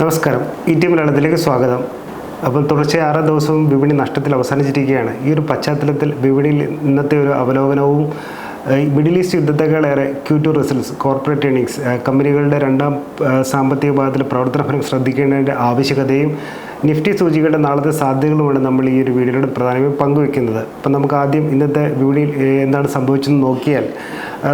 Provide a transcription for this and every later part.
നമസ്കാരം. E T മലയാളത്തിലേക്ക് സ്വാഗതം. അപ്പോൾ തുടർച്ചയായ ആറ് ദിവസവും വിപണി നഷ്ടത്തിൽ അവസാനിച്ചിരിക്കുകയാണ്. ഈ ഒരു പശ്ചാത്തലത്തിൽ വിപണിയിൽ ഇന്നത്തെ ഒരു അവലോകനവും middle east യുദ്ധത്തെക്കാളേറെ Q two results corporate earnings കമ്പനികളുടെ രണ്ടാം സാമ്പത്തിക സാമ്പത്തിക പ്രവർത്തന പ്രവർത്തനഫലം ശ്രദ്ധിക്കേണ്ടതിന്റെ ആവശ്യകതയും നിഫ്റ്റി സൂചികയുടെ നാളത്തെ സാധ്യതകളുമാണ് നമ്മൾ ഈ ഒരു വീഡിയോയുടെ പ്രധാനമായും പങ്കുവെക്കുന്നത്. അപ്പം നമുക്ക് ആദ്യം ഇന്നത്തെ വീഡിയോയിൽ എന്താണ് സംഭവിച്ചതെന്ന് നോക്കിയാൽ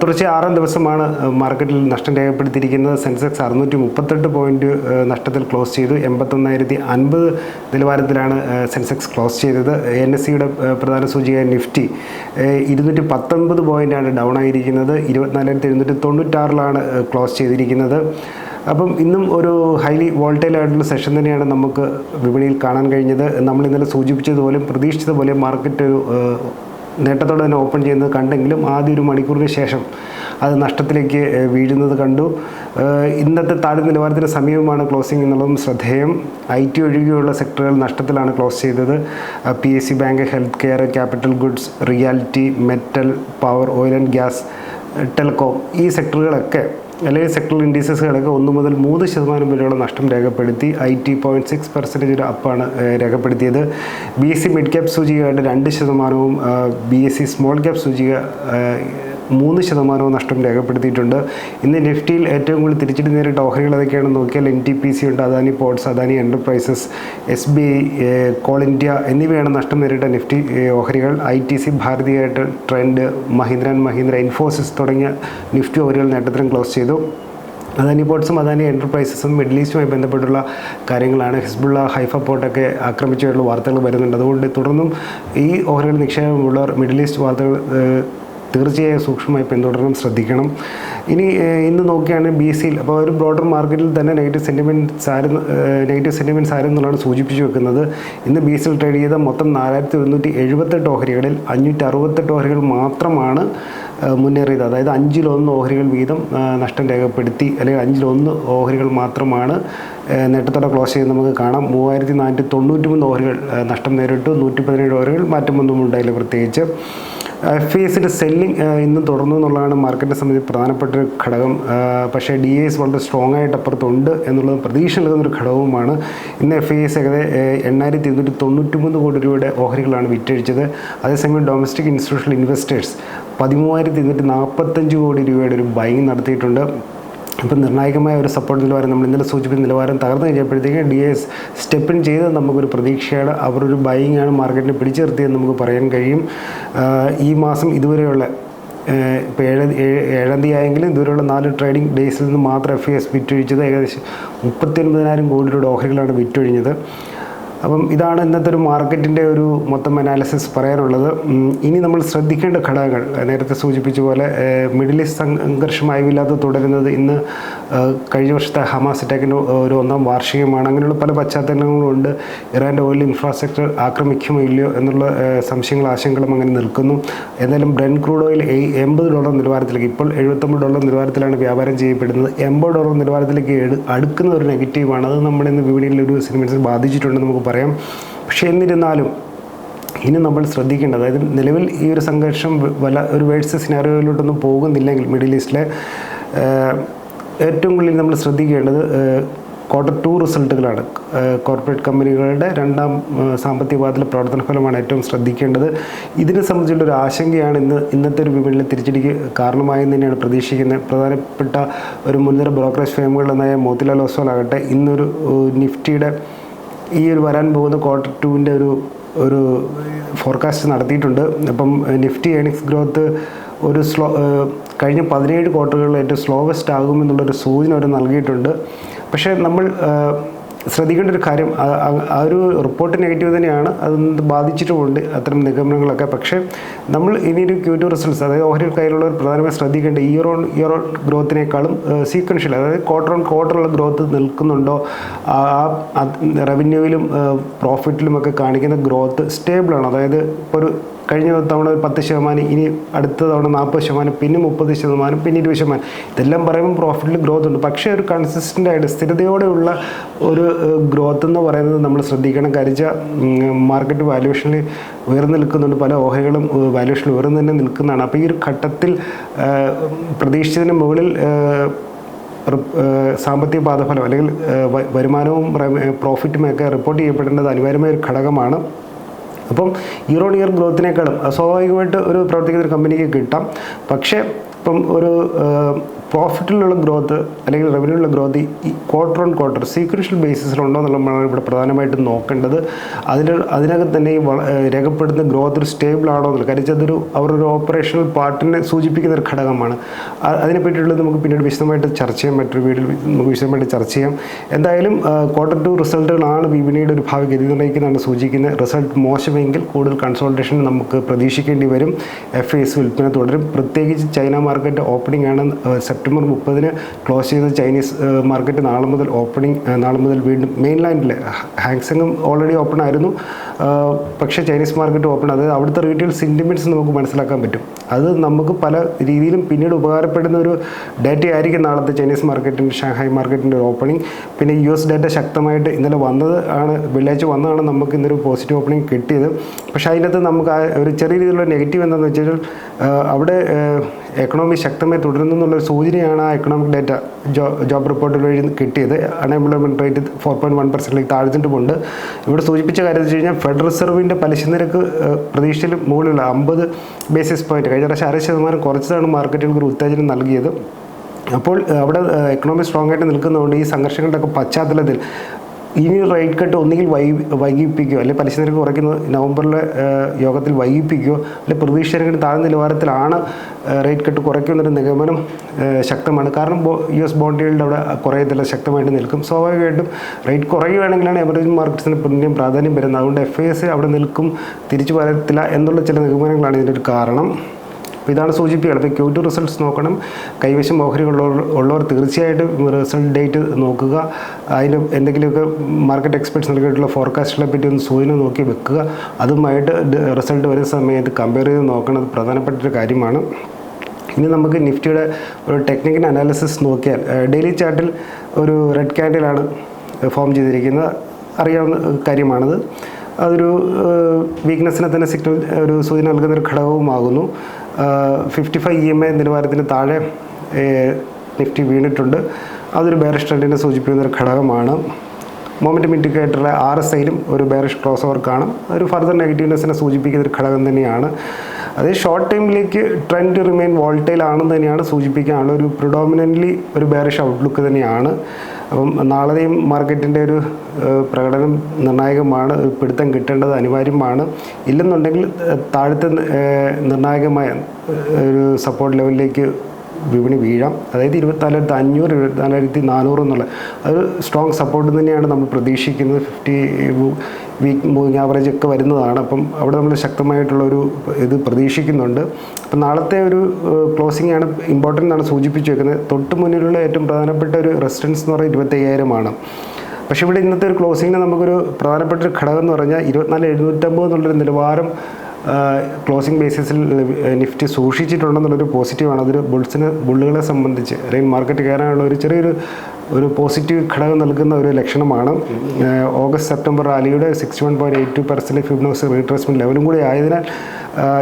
തുടർച്ചയായി ആറാം ദിവസമാണ് മാർക്കറ്റിൽ നഷ്ടം രേഖപ്പെടുത്തിയിരിക്കുന്നത്. സെൻസെക്സ് അറുന്നൂറ്റി മുപ്പത്തെട്ട് പോയിന്റ് നഷ്ടത്തിൽ ക്ലോസ് ചെയ്തു. എൺപത്തൊന്നായിരത്തി അൻപത് നിലവാരത്തിലാണ് സെൻസെക്സ് ക്ലോസ് ചെയ്തത്. എൻ എസ് സിയുടെ പ്രധാന സൂചികയായ നിഫ്റ്റി ഇരുന്നൂറ്റി പത്തൊൻപത് പോയിന്റാണ് ഡൗൺ ആയിരിക്കുന്നത്. ഇരുപത്തിനാലായിരത്തി എഴുന്നൂറ്റി തൊണ്ണൂറ്റാറിലാണ് ക്ലോസ് ചെയ്തിരിക്കുന്നത്. അപ്പം ഇന്നും ഒരു ഹൈലി വോൾട്ടൈൽ ആയിട്ടുള്ള സെഷൻ തന്നെയാണ് നമുക്ക് വിപണിയിൽ കാണാൻ കഴിഞ്ഞത്. നമ്മൾ ഇന്നലെ സൂചിപ്പിച്ചതുപോലെ പ്രതീക്ഷിച്ചതുപോലെ മാർക്കറ്റ് ഒരു നേട്ടത്തോടെ തന്നെ ഓപ്പൺ ചെയ്യുന്നത് കണ്ടെങ്കിലും ആദ്യ ഒരു മണിക്കൂറിന് ശേഷം അത് നഷ്ടത്തിലേക്ക് വീഴുന്നത് കണ്ടു. ഇന്നത്തെ താഴെ നിലവാരത്തിന് സമീപമാണ് ക്ലോസിംഗ് എന്നുള്ളതും ശ്രദ്ധേയം. ഐ ടി ഒഴികെയുള്ള സെക്ടറുകൾ നഷ്ടത്തിലാണ് ക്ലോസ് ചെയ്തത്. P S C bank health care capital goods reality metal power oil and gas telecom ഈ സെക്ടറുകളൊക്കെ അല്ലെങ്കിൽ സെക്ടറൽ ഇൻഡീസസുകളൊക്കെ ഒന്ന് മുതൽ മൂന്ന് ശതമാനം വരെയുള്ള നഷ്ടം രേഖപ്പെടുത്തി I T point six percentage ഒരു അപ്പാണ് രേഖപ്പെടുത്തിയത്. B S C mid cap സൂചികയായിട്ട് രണ്ട് ശതമാനവും B S C small cap സൂചിക മൂന്ന് ശതമാനവും നഷ്ടം രേഖപ്പെടുത്തിയിട്ടുണ്ട്. ഇന്ന് നിഫ്റ്റിയിൽ ഏറ്റവും കൂടുതൽ തിരിച്ചിട്ട് നേരിട്ട ഓഹരികൾ ഏതൊക്കെയാണെന്ന് നോക്കിയാൽ എൻ ടി പി സി ഉണ്ട് Adani ports Adani enterprises S B I coal India എന്നിവയാണ് നഷ്ടം നേരിട്ട നിഫ്റ്റി ഓഹരികൾ. I T C Bharti Airtel Trent Mahindra and Mahindra Infosys തുടങ്ങിയ നിഫ്റ്റി ഓഹരികൾ നേട്ടത്തിലും ക്ലോസ് ചെയ്തു. അദാനി പോർട്സും അദാനി എന്റർപ്രൈസസും മിഡിൽ ഈസ്റ്റുമായി ബന്ധപ്പെട്ടുള്ള കാര്യങ്ങളാണ്. ഹിസ്ബുള്ള ഹൈഫ പോർട്ടൊക്കെ ആക്രമിച്ചുള്ള വാർത്തകൾ വരുന്നുണ്ട്. അതുകൊണ്ട് തുടർന്നും ഈ ഓഹരികൾ നിക്ഷേപമുള്ളവർ മിഡിൽ ഈസ്റ്റ് വാർത്തകൾ തീർച്ചയായും സൂക്ഷ്മമായി പിന്തുടരണം ശ്രദ്ധിക്കണം. ഇനി ഇന്ന് നോക്കുകയാണെങ്കിൽ ബി സിയിൽ അപ്പോൾ ഒരു ബ്രോഡർ മാർക്കറ്റിൽ തന്നെ നെഗറ്റീവ് സെന്റിമെന്റ്സ് ആയിരുന്നു നെഗറ്റീവ് സെന്റിമെന്റ്സ് ആയിരുന്നുള്ളതാണ് സൂചിപ്പിച്ചു വെക്കുന്നത്. ഇന്ന് ബി സിയിൽ ട്രേഡ് ചെയ്ത മൊത്തം നാലായിരത്തി ഒരുന്നൂറ്റി എഴുപത്തെട്ട് ഓഹരികളിൽ അഞ്ഞൂറ്റി അറുപത്തെട്ട് ഓഹരികൾ മാത്രമാണ് മുന്നേറിയത്. അതായത് അഞ്ചിലൊന്ന് ഓഹരികൾ വീതം നഷ്ടം രേഖപ്പെടുത്തി അല്ലെങ്കിൽ അഞ്ചിലൊന്ന് ഓഹരികൾ മാത്രമാണ് നേട്ടത്തോടെ ക്ലോസ് ചെയ്ത് നമുക്ക് കാണാം. മൂവായിരത്തി നാനൂറ്റി തൊണ്ണൂറ്റി മൂന്ന് ഓഹരികൾ നഷ്ടം നേരിട്ടു. നൂറ്റി പതിനേഴ് ഓഹരികൾ മാറ്റമൊന്നും ഉണ്ടായില്ല പ്രത്യേകിച്ച്. എഫ് എസിന്റെ സെല്ലിംഗ് ഇന്നും തുടർന്നു എന്നുള്ളതാണ് മാർക്കറ്റിനെ സംബന്ധിച്ച് പ്രധാനപ്പെട്ട ഒരു ഘടകം. പക്ഷേ ഡി എസ് വളരെ സ്ട്രോങ് ആയിട്ട് അപ്പുറത്തുണ്ട് എന്നുള്ളത് പ്രതീക്ഷ നൽകുന്ന ഒരു ഘടകവുമാണ്. ഇന്ന് എഫ് ഐ എസ് ഏകദേശം എണ്ണായിരത്തി ഇരുന്നൂറ്റി തൊണ്ണൂറ്റി മൂന്ന് കോടി രൂപയുടെ ഓഹരികളാണ് വിറ്റഴിച്ചത്. അതേസമയം ഡൊമസ്റ്റിക് ഇൻസ്റ്റിറ്റ്യൂഷണൽ ഇൻവെസ്റ്റേഴ്സ് പതിമൂവായിരത്തി ഇരുന്നൂറ്റി നാൽപ്പത്തഞ്ച് കോടി രൂപയുടെ ഒരു ബൈങ് നടത്തിയിട്ടുണ്ട്. ഇപ്പം നിർണായകമായ ഒരു സപ്പോർട്ട് നിലവാരം നമ്മൾ ഇന്നലെ സൂചിപ്പിച്ച നിലവാരം തകർന്നു കഴിഞ്ഞപ്പോഴത്തേക്ക് ഡി എസ് സ്റ്റെപ്പിൻ ചെയ്ത് നമുക്കൊരു പ്രതീക്ഷയാണ് അവരൊരു ബൈയിങ് ആണ് മാർക്കറ്റിനെ പിടിച്ചു നിർത്തിയെന്ന് നമുക്ക് പറയാൻ കഴിയും. ഈ മാസം ഇതുവരെയുള്ള ഇപ്പോൾ ഏഴ് ഏഴ്- ഏഴാം തീയതി ആയെങ്കിലും ഇതുവരെയുള്ള നാല് ട്രേഡിംഗ് ഡേയ്സിൽ നിന്ന് മാത്രം എഫ് എസ് വിറ്റൊഴിച്ചത് ഏകദേശം മുപ്പത്തി ഒൻപതിനായിരം കോടി രൂപയുടെ ഓഹരികളാണ് വിറ്റൊഴിഞ്ഞത് അപ്പം ഇതാണ് ഇന്നത്തെ ഒരു മാർക്കറ്റിന്റെ ഒരു മൊത്തം അനാലിസിസ് പറയാനുള്ളത്. ഇനി നമ്മൾ ശ്രദ്ധിക്കേണ്ട ഘടകങ്ങൾ നേരത്തെ സൂചിപ്പിച്ച പോലെ മിഡിൽ ഈസ്റ്റ് സംഘർഷം അയവില്ലാതെ തുടരുന്നത് ഇന്ന് കഴിഞ്ഞ വർഷത്തെ ഹമാസ് അറ്റാക്കിന്റെ ഒരു ഒന്നാം വാർഷികമാണ്. അങ്ങനെയുള്ള പല പശ്ചാത്തലങ്ങളുണ്ട് ഇറാന്റെ ഓയിൽ ഇൻഫ്രാസ്ട്രക്ചർ ആക്രമിക്കുമോ ഇല്ലയോ എന്നുള്ള സംശയങ്ങളും ആശങ്കകളും അങ്ങനെ നിൽക്കുന്നു. എന്തായാലും ബ്രെൻ ക്രൂഡ് ഓയിൽ എൺപത് ഡോളർ നിലവാരത്തിലേക്ക് ഇപ്പോൾ എഴുപത്തൊമ്പത് ഡോളർ നിലവാരത്തിലാണ് വ്യാപാരം ചെയ്യപ്പെടുന്നത്. എൺപത് ഡോളർ നിലവാരത്തിലേക്ക് അടുക്കുന്ന ഒരു നെഗറ്റീവാണ്. അത് നമ്മുടെ ഇന്ന് വിപണിയിൽ ഒരു സിനിമൻസ് ബാധിച്ചിട്ടുണ്ട് നമുക്ക് പറയാം. പക്ഷേ എന്നിരുന്നാലും ഇനി നമ്മൾ ശ്രദ്ധിക്കേണ്ടത് അതായത് നിലവിൽ ഈ ഒരു സംഘർഷം വല ഒരു വേഴ്സ് സിനാറിയോയിലോട്ടൊന്നും പോകുന്നില്ലെങ്കിൽ മിഡിൽ ഈസ്റ്റിലെ ഏറ്റവും കൂടുതൽ നമ്മൾ ശ്രദ്ധിക്കേണ്ടത് ക്വാർട്ടർ ടു റിസൾട്ടുകളാണ് കോർപ്പറേറ്റ് കമ്പനികളുടെ രണ്ടാം സാമ്പത്തിക പാദത്തിലെ പ്രവർത്തന ഫലമാണ് ഏറ്റവും ശ്രദ്ധിക്കേണ്ടത്. ഇതിനെ സംബന്ധിച്ചുള്ള ഒരു ആശങ്കയാണ് ഇന്ന് ഇന്നത്തെ ഒരു വിപണിയിലെ തിരിച്ചടിക്ക് കാരണമായെന്ന് തന്നെയാണ് പ്രതീക്ഷിക്കുന്നത്. പ്രധാനപ്പെട്ട ഒരു മുൻനിര ബ്രോക്കറേജ് ഫേമുകളിലെന്നായ മോത്തിലാൽ ഒസ്വാൾ ആകട്ടെ ഇന്നൊരു നിഫ്റ്റിയുടെ ഈ ഒരു വരാൻ പോകുന്ന ക്വാർട്ടർ ടുവിന്റെ ഒരു ഒരു ഫോർകാസ്റ്റ് നടത്തിയിട്ടുണ്ട്. അപ്പം നിഫ്റ്റി ഏണിങ്സ് ഗ്രോത്ത് ഒരു സ്ലോ കഴിഞ്ഞ പതിനേഴ് ക്വാർട്ടറുകളിൽ ഏറ്റവും സ്ലോവസ്റ്റ് ആകുമെന്നുള്ളൊരു സൂചന അവർ നൽകിയിട്ടുണ്ട്. പക്ഷേ നമ്മൾ ശ്രദ്ധിക്കേണ്ട ഒരു കാര്യം ആ- ഒരു റിപ്പോർട്ട് നെഗറ്റീവ് തന്നെയാണ് അത് ബാധിച്ചിട്ടുമുണ്ട് അത്തരം നിഗമനങ്ങളൊക്കെ. പക്ഷേ നമ്മൾ ഇനിയൊരു ക്യൂ ടു റിസൾട്ട്സ് അതായത് ഓഹരി കയ്യിലുള്ളവർ പ്രധാനമായും ശ്രദ്ധിക്കേണ്ട ഇയർ ഓൺ ഇയർ ഓൺ ഗ്രോത്തിനേക്കാളും സീക്വൻഷ്യൽ അതായത് ക്വാർട്ടർ ഓൺ ക്വാർട്ടറുള്ള ഗ്രോത്ത് നിൽക്കുന്നുണ്ടോ ആ റവന്യൂവിലും പ്രോഫിറ്റിലും ഒക്കെ കാണിക്കുന്ന ഗ്രോത്ത് സ്റ്റേബിളാണ് അതായത് ഒരു കഴിഞ്ഞ തവണ ഒരു പത്ത് ശതമാനം ഇനി അടുത്ത തവണ നാൽപ്പത് ശതമാനം പിന്നെ മുപ്പത് ശതമാനം പിന്നെ ഇരുപത് ശതമാനം. ഇതെല്ലാം പറയുമ്പോൾ പ്രോഫിറ്റിൽ ഗ്രോത്ത് ഉണ്ട്. പക്ഷേ ഒരു കൺസിസ്റ്റന്റ് ആയിട്ട് സ്ഥിരതയോടെയുള്ള ഒരു ഗ്രോത്ത് എന്ന് പറയുന്നത് നമ്മൾ ശ്രദ്ധിക്കണം. കരിച്ച മാർക്കറ്റ് വാല്യുവേഷനിൽ ഉയർന്നു നിൽക്കുന്നുണ്ട്. പല ഓഹരികളും വാല്യുവേഷനിൽ ഉയർന്നു തന്നെ നിൽക്കുന്നതാണ്. അപ്പോൾ ഈ ഒരു ഘട്ടത്തിൽ പ്രതീക്ഷിച്ചതിന് മുകളിൽ സാമ്പത്തിക പാദഫലം അല്ലെങ്കിൽ വരുമാനവും പ്രോഫിറ്റുമൊക്കെ റിപ്പോർട്ട് ചെയ്യപ്പെടേണ്ടത് അനിവാര്യമായ ഒരു ഘടകമാണ്. അപ്പം ഇയർ ഓൺ ഇയർ ഗ്രോത്തിനേക്കാളും സ്വാഭാവികമായിട്ട് ഒരു പ്രവർത്തിക്കുന്ന ഒരു കമ്പനിക്ക് കിട്ടാം. പക്ഷേ ഇപ്പം ഒരു പ്രോഫിറ്റിലുള്ള ഗ്രോത്ത് അല്ലെങ്കിൽ റവന്യൂലുള്ള ഗ്രോത്ത് ഈ ക്വാർട്ടർ ഓൺ ക്വാർട്ടർ സീക്വൻഷ്യൽ ബേസിസിലുണ്ടോ എന്നുള്ളതാണ് ഇവിടെ പ്രധാനമായിട്ടും നോക്കേണ്ടത്. അതിന് അതിനകത്ത് തന്നെ ഈ രേഖപ്പെടുന്ന ഗ്രോത്ത് ഒരു സ്റ്റേബിൾ ആണോ എന്നുള്ളത്. കാര്യം അതൊരു അവരൊരു ഓപ്പറേഷണൽ പാർട്ടിനെ സൂചിപ്പിക്കുന്ന ഒരു ഘടകമാണ്. അ- അതിനെ പറ്റിയിട്ടുള്ളത് നമുക്ക് പിന്നീട് വിശദമായിട്ട് ചർച്ച ചെയ്യാം. മറ്റൊരു വീഡിയോയിൽ നമുക്ക് വിശദമായിട്ട് ചർച്ച ചെയ്യാം. എന്തായാലും ക്വാർട്ടർ ടു റിസൾട്ടുകളാണ് വിപണിയുടെ ഒരു ഭാവി ഗതി നിർണയിക്കുന്നതാണ് സൂചിക്കുന്നത് റിസൾട്ട് മോശമെങ്കിൽ കൂടുതൽ കൺസോൾട്ടേഷൻ നമുക്ക് പ്രതീക്ഷിക്കേണ്ടി വരും. എഫ് എസ് വിൽപ്പന തുടരും. പ്രത്യേകിച്ച് ചൈന മാർക്കറ്റ് ഓപ്പണിംഗ് ആണ് ഏഹ് സെപ്റ്റംബർ മുപ്പതിന് ക്ലോസ് ചെയ്ത ചൈനീസ് മാർക്കറ്റ് നാളെ മുതൽ ഓപ്പണിംഗ് നാളെ മുതൽ വീണ്ടും മെയിൻ ലൈനിൽ ഹാങ്സെങ്ങും ഓൾറെഡി ഓപ്പൺ ആയിരുന്നു. പക്ഷേ ചൈനീസ് മാർക്കറ്റ് ഓപ്പൺ അതായത് അവിടുത്തെ റീറ്റെയിൽ സെന്റിമെന്റ്സ് നമുക്ക് മനസ്സിലാക്കാൻ പറ്റും. അത് നമുക്ക് പല രീതിയിലും പിന്നീട് ഉപകാരപ്പെടുന്ന ഒരു ഡാറ്റ ആയിരിക്കും നാളത്തെ ചൈനീസ് മാർക്കറ്റിന്റെ ഷാങ്ഹായ് മാർക്കറ്റിന്റെ ഓപ്പണിംഗ്. പിന്നെ യു എസ് ഡേറ്റ ശക്തമായിട്ട് ഇന്നലെ വന്നത് ആണ് വെള്ളിയാഴ്ച വന്നതാണ് നമുക്ക് ഇന്നൊരു പോസിറ്റീവ് ഓപ്പണിംഗ് കിട്ടിയത്. പക്ഷേ അതിനകത്ത് നമുക്ക് ഒരു ചെറിയ രീതിയിലുള്ള നെഗറ്റീവ് എന്താണെന്ന് വെച്ചാൽ അവിടെ എക്കണോമി ശക്തമായി തുടരുന്നു എന്നുള്ളൊരു സൂചനയാണ് ആ എക്കണോമിക് ഡേറ്റ ജോ ജോബ് റിപ്പോർട്ടിൽ വഴി കിട്ടിയത്. Unemployment rate four point one പെർസെന്റിലേക്ക് താഴ്ന്നിട്ടുമുണ്ട്. ഇവിടെ സൂചിപ്പിച്ച കാര്യം വെച്ച് കഴിഞ്ഞാൽ ഫെഡറൽ റിസർവിന്റെ പലിശ നിരക്ക് പ്രതീക്ഷയിൽ മുകളിലുള്ള അമ്പത് ബേസിസ് പോയിന്റ് കഴിഞ്ഞ പ്രാവശ്യം അര ശതമാനം കുറച്ചതാണ് മാർക്കറ്റുകൾക്ക് ഒരു ഉത്തേജനം നൽകിയത്. അപ്പോൾ അവിടെ എക്കണോമി സ്ട്രോങ് ആയിട്ട് നിൽക്കുന്നതുകൊണ്ട് ഈ സംഘർഷങ്ങളുടെയൊക്കെ പശ്ചാത്തലത്തിൽ ഇനി റേറ്റ് കട്ട് ഒന്നുകിൽ വൈ വൈകിപ്പിക്കുകയോ അല്ലെങ്കിൽ പലിശ നിരക്ക് കുറയ്ക്കുന്നത് നവംബറിലെ യോഗത്തിൽ വൈകിപ്പിക്കുകയോ അല്ലെങ്കിൽ നിരക്കിന് താഴ്ന്ന നിലവാരത്തിലാണ് റേറ്റ് കട്ട് കുറയ്ക്കുന്നൊരു നിഗമനം ശക്തമാണ്. കാരണം യു എസ് ബോണ്ട് yield അവിടെ കുറയത്തില്ല ശക്തമായിട്ട് നിൽക്കും. സ്വാഭാവികമായിട്ടും റേറ്റ് കുറയുകയാണെങ്കിലാണ് എമർജിംഗ് മാർക്കറ്റ്സിന് പിന്നെയും പ്രാധാന്യം വരുന്നത്. അതുകൊണ്ട് എഫ് എസ് അവിടെ നിൽക്കും തിരിച്ചു വരത്തില്ല എന്നുള്ള ചില നിഗമനങ്ങളാണ് ഇതിന്റെ ഒരു കാരണം. അപ്പോൾ ഇതാണ് സൂചിപ്പിക്കുന്നത്. അപ്പോൾ ക്യൂ ടു റിസൾട്ട്സ് നോക്കണം. കൈവശം ഓഹരി ഉള്ളവർ തീർച്ചയായിട്ടും റിസൾട്ട് ഡേറ്റ് നോക്കുക. അതിന് എന്തെങ്കിലുമൊക്കെ മാർക്കറ്റ് എക്സ്പെർട്സ് നൽകിയിട്ടുള്ള ഫോർകാസ്റ്റുകളെ പറ്റി ഒന്ന് സൂചന നോക്കി വെക്കുക. അതുമായിട്ട് റിസൾട്ട് വരുന്ന സമയത്ത് കമ്പയർ ചെയ്ത് നോക്കുന്നത് പ്രധാനപ്പെട്ട ഒരു കാര്യമാണ്. ഇനി നമുക്ക് നിഫ്റ്റിയുടെ ഒരു ടെക്നിക്കൽ അനാലിസിസ് നോക്കിയാൽ ഡെയിലി ചാർട്ടിൽ ഒരു റെഡ് ക്യാൻഡിലാണ് ഫോം ചെയ്തിരിക്കുന്നത്. അറിയാവുന്ന കാര്യമാണത്. അതൊരു വീക്ക്നെസ്സിനെ തന്നെ സിഗ്നൽ ഒരു സൂചന നൽകുന്ന ഒരു ഘടകവുമാകുന്നു. Fifty five E M I നിലവാരത്തിന് താഴെ നിഫ്റ്റി വീണിട്ടുണ്ട്. അതൊരു ബേറിഷ് ട്രെൻഡിനെ സൂചിപ്പിക്കുന്ന ഒരു ഘടകമാണ്. മൊമെന്റം ഇൻഡിക്കേറ്ററിലെ ആർ എസ് ഐയിലും ഒരു ബേറിഷ് ക്രോസ് ഓവർ കാണും ഒരു ഫർദർ നെഗറ്റീവ്നെസ്സിനെ സൂചിപ്പിക്കുന്ന ഒരു ഘടകം തന്നെയാണ്. അത് ഷോർട്ട് ടൈമിലേക്ക് ട്രെൻഡ് റിമെയിൻ വോൾട്ടൈൽ ആണെന്ന് തന്നെയാണ് സൂചിപ്പിക്കാനുള്ള ഒരു പ്രിഡോമിനന്റ്ലി ഒരു ബേറിഷ് ഔട്ട്ലുക്ക് തന്നെയാണ്. അപ്പം നാളെയും മാർക്കറ്റിന്റെ ഒരു പ്രകടനം നിർണായകമാണ് പിടുത്തം കിട്ടേണ്ടത് അനിവാര്യമാണ്. ഇല്ലെന്നുണ്ടെങ്കിൽ താഴത്തെ നിർണായകമായ ഒരു സപ്പോർട്ട് ലെവലിലേക്ക് വിപണി വീഴാം. അതായത് ഇരുപത്തിനാലായിരത്തി അഞ്ഞൂറ് ഇരുപത്തിനാലായിരത്തി നാനൂറ് എന്നുള്ള അത് സ്ട്രോങ് സപ്പോർട്ട് തന്നെയാണ് നമ്മൾ പ്രതീക്ഷിക്കുന്നത്. ഫിഫ്റ്റി വീക്ക് മൂവിങ് ആവറേജ് ഒക്കെ വരുന്നതാണ്. അപ്പം അവിടെ നമ്മൾ ശക്തമായിട്ടുള്ള ഒരു ഇത് പ്രതീക്ഷിക്കുന്നുണ്ട്. അപ്പം നാളത്തെ ഒരു ക്ലോസിംഗ് ആണ് ഇമ്പോർട്ടന്റ് ആണ് സൂചിപ്പിച്ചു വെക്കുന്നത്. തൊട്ട് മുന്നിലുള്ള ഏറ്റവും പ്രധാനപ്പെട്ട ഒരു റെസിസ്റ്റൻസ് എന്ന് പറയുന്നത് ഇരുപത്തയ്യായിരമാണ് പക്ഷേ ഇവിടെ ഇന്നത്തെ ഒരു ക്ലോസിങ്ങിന് നമുക്കൊരു പ്രധാനപ്പെട്ട ഒരു ഘടകം എന്ന് പറഞ്ഞാൽ ഇരുപത്തിനാല് എഴുന്നൂറ്റമ്പത് എന്നുള്ളൊരു നിലവാരം ക്ലോസിംഗ് ബേസിസിൽ നിഫ്റ്റി സൂക്ഷിച്ചിട്ടുണ്ടെന്നുള്ളൊരു പോസിറ്റീവാണ് അതൊരു ബുൾസിന് ബുള്ളുകളെ സംബന്ധിച്ച് അല്ലെങ്കിൽ മാർക്കറ്റ് കയറാനുള്ള ഒരു ചെറിയൊരു ഒരു പോസിറ്റീവ് ഘടകം നൽകുന്ന ഒരു ലക്ഷണമാണ്. August September റാലിയുടെ sixty one point eight two percent Fibonacci retracement ലെവലും കൂടി ആയതിനാൽ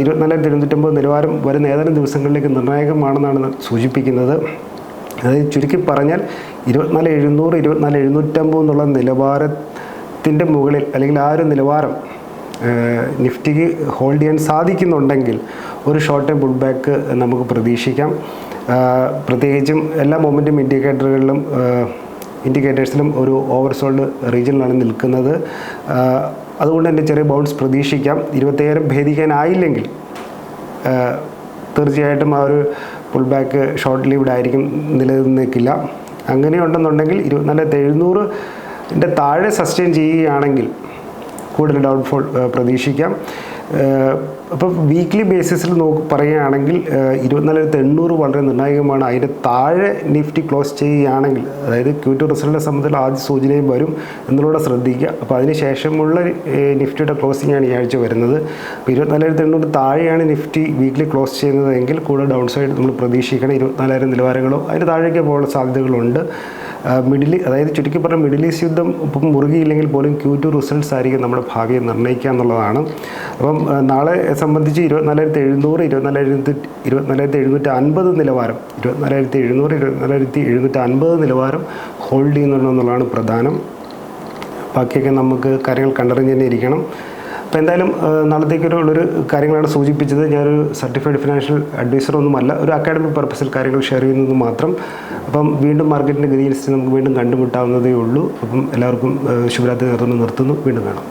ഇരുപത്തിനാലായിരത്തി എഴുന്നൂറ്റമ്പത് നിലവാരം വരുന്ന ഏതാനും ദിവസങ്ങളിലേക്ക് നിർണായകമാണെന്നാണ് സൂചിപ്പിക്കുന്നത്. അതായത് ചുരുക്കി പറഞ്ഞാൽ ഇരുപത്തിനാല് എഴുന്നൂറ് ഇരുപത്തിനാല് എഴുന്നൂറ്റമ്പത് എന്നുള്ള നിലവാരത്തിന്റെ മുകളിൽ അല്ലെങ്കിൽ ആ ഒരു നിലവാരം നിഫ്റ്റിക്ക് ഹോൾഡ് ചെയ്യാൻ സാധിക്കുന്നുണ്ടെങ്കിൽ ഒരു ഷോർട്ട് ടൈം പുൾ ബാക്ക് നമുക്ക് പ്രതീക്ഷിക്കാം. പ്രത്യേകിച്ചും എല്ലാ മൊമെന്റും ഇൻഡിക്കേറ്ററുകളിലും ഇൻഡിക്കേറ്റേഴ്സിലും ഒരു ഓവർസോൾഡ് റീജിയനിലാണ് നിൽക്കുന്നത്. അതുകൊണ്ട് തന്നെ ചെറിയ ബൗൺസ് പ്രതീക്ഷിക്കാം. ഇരുപത്തേഴ് ഭേദിക്കാനായില്ലെങ്കിൽ തീർച്ചയായിട്ടും ആ ഒരു പുൾ ബാക്ക് ഷോർട്ട് ലീവ്ഡ് ആയിരിക്കും നിലനിൽക്കില്ല. അങ്ങനെയുണ്ടെന്നുണ്ടെങ്കിൽ ഇരുപത്തിനാല് എഴുന്നൂറിന്റെ താഴെ സസ്റ്റെയിൻ ചെയ്യുകയാണെങ്കിൽ കൂടുതൽ ഡൗൺഫോൾ പ്രതീക്ഷിക്കാം. അപ്പോൾ വീക്ക്ലി ബേസിസിൽ നോക്ക് പറയുകയാണെങ്കിൽ ഇരുപത്തിനാലായിരത്തി എണ്ണൂറ് വളരെ നിർണായകമാണ്. അതിന്റെ താഴെ നിഫ്റ്റി ക്ലോസ് ചെയ്യുകയാണെങ്കിൽ അതായത് ക്യൂ ടു റിസൾട്ടിനെ സംബന്ധിച്ച് ആദ്യ സൂചനയും വരും എന്നുള്ളത് ശ്രദ്ധിക്കുക. അപ്പോൾ അതിന് ശേഷമുള്ള നിഫ്റ്റിയുടെ ക്ലോസിംഗ് ആണ് ഈ ആഴ്ച വരുന്നത്. അപ്പോൾ ഇരുപത്തിനാലായിരത്തി എണ്ണൂറ് താഴെയാണ് നിഫ്റ്റി വീക്ക്ലി ക്ലോസ് ചെയ്യുന്നതെങ്കിൽ കൂടുതൽ ഡൗൺ സൈഡ് നമ്മൾ പ്രതീക്ഷിക്കണം. ഇരുപത്തിനാലായിരം നിലവാരങ്ങളോ അതിന് താഴേക്ക് പോകാനുള്ള സാധ്യതകളുണ്ട്. മിഡിൽ അതായത് ചുരുക്കി പറഞ്ഞ മിഡിൽ ഈസ്റ്റ് യുദ്ധം ഇപ്പം മുറുകിയില്ലെങ്കിൽ പോലും ക്യൂ ടു റിസൾട്ട്സ് ആയിരിക്കും നമ്മുടെ ഭാവിയെ നിർണയിക്കുക എന്നുള്ളതാണ്. അപ്പം നാളെ സംബന്ധിച്ച് ഇരുപത്തിനാലായിരത്തി എഴുന്നൂറ് ഇരുപത്തിനാലായിരത്തി ഇരുപത്തിനാലായിരത്തി എഴുന്നൂറ്റി അൻപത് നിലവാരം ഇരുപത്തിനാലായിരത്തി എഴുന്നൂറ് ഇരുപത്തിനാലായിരത്തി എഴുന്നൂറ്റി അൻപത് നിലവാരം ഹോൾഡ് ചെയ്യുന്നുണ്ടെന്നുള്ളതാണ് പ്രധാനം. ബാക്കിയൊക്കെ നമുക്ക് കാര്യങ്ങൾ കണ്ടറിഞ്ഞ് തന്നെ ഇരിക്കണം. അപ്പോൾ എന്തായാലും നാളത്തേക്കുള്ളൊരു കാര്യങ്ങളാണ് സൂചിപ്പിച്ചത്. ഞാനൊരു സർട്ടിഫൈഡ് ഫിനാൻഷ്യൽ അഡ്വൈസർ ഒന്നുമല്ല ഒരു അക്കാഡമിക് പർപ്പസിൽ കാര്യങ്ങൾ ഷെയർ ചെയ്യുന്നത് മാത്രം. അപ്പം വീണ്ടും മാർക്കറ്റിന്റെ ഗതിയനുസരിച്ച് നമുക്ക് വീണ്ടും കണ്ടുമുട്ടാവുന്നതേ ഉള്ളൂ അപ്പം എല്ലാവർക്കും ശുഭരാത്രി നേർന്നു നിർത്തുന്നു. വീണ്ടും കാണാം.